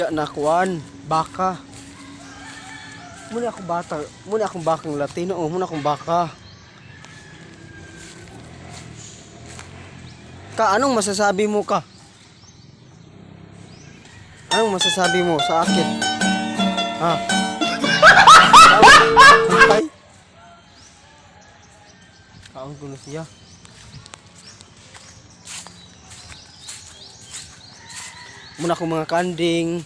siga na kuan, baka. Muna akong bata, muna akong bakang Latino, oh, muna akong baka. Ka, anong masasabi mo ka? Anong masasabi mo sa akin? Ha? Kaon ko na siya. Muna akong mga kanding.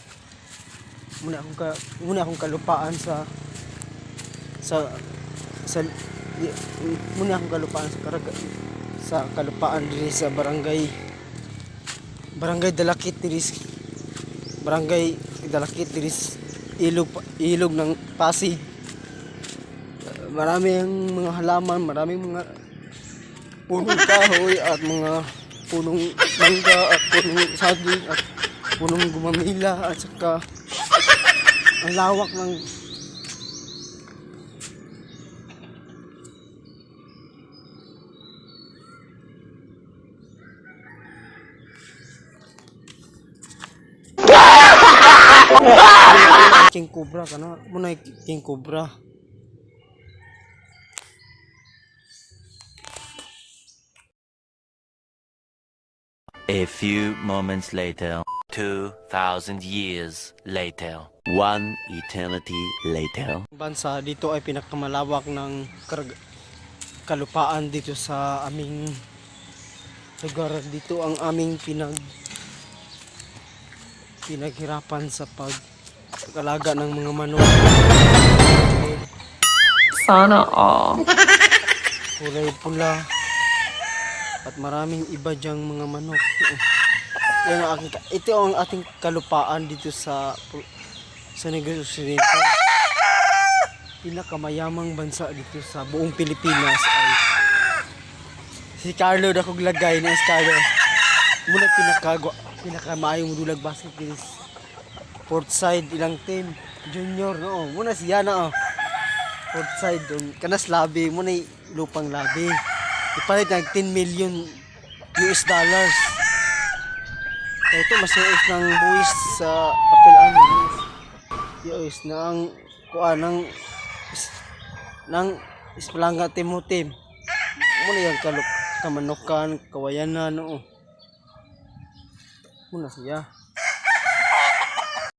Muna akong ka, muna akong kalupaan sa sa sa muna akong kalupaan sa karaga sa kalupaan diri sa barangay barangay Dalakit diri barangay Dalakit diri ilog ilog ng Pasig maraming mga halaman maraming mga punong kahoy at mga punong mangga at punong saging at punong gumamila at saka ang lawak ng King Cobra ka na. Muna King Cobra. A few moments later, 2,000 years later, one eternity later. bansa dito ay pinakamalawak ng kalupaan dito sa aming lugar dito ang aming pinag pinaghirapan sa pag pag-alaga ng mga manok Sana all. kulay pula at maraming iba diyang mga manok yan ang aking, ito ang ating kalupaan dito sa sa Negros Occidental pinakamayamang bansa dito sa buong Pilipinas ay si Carlo na kong lagay na si Carlo. Muna pinakagwa pinakamayong dulag basket is port side ilang team. Junior no? Muna siya na oh port side dun kanas labi muna lupang labi. Ipalit ng 10 million US dollars ito masuos ng buwis sa papelan Yes, nang kuan nang is- nang isplanga timutim. Muna yung kaluk kamanukan, kawayanan no. Muna siya.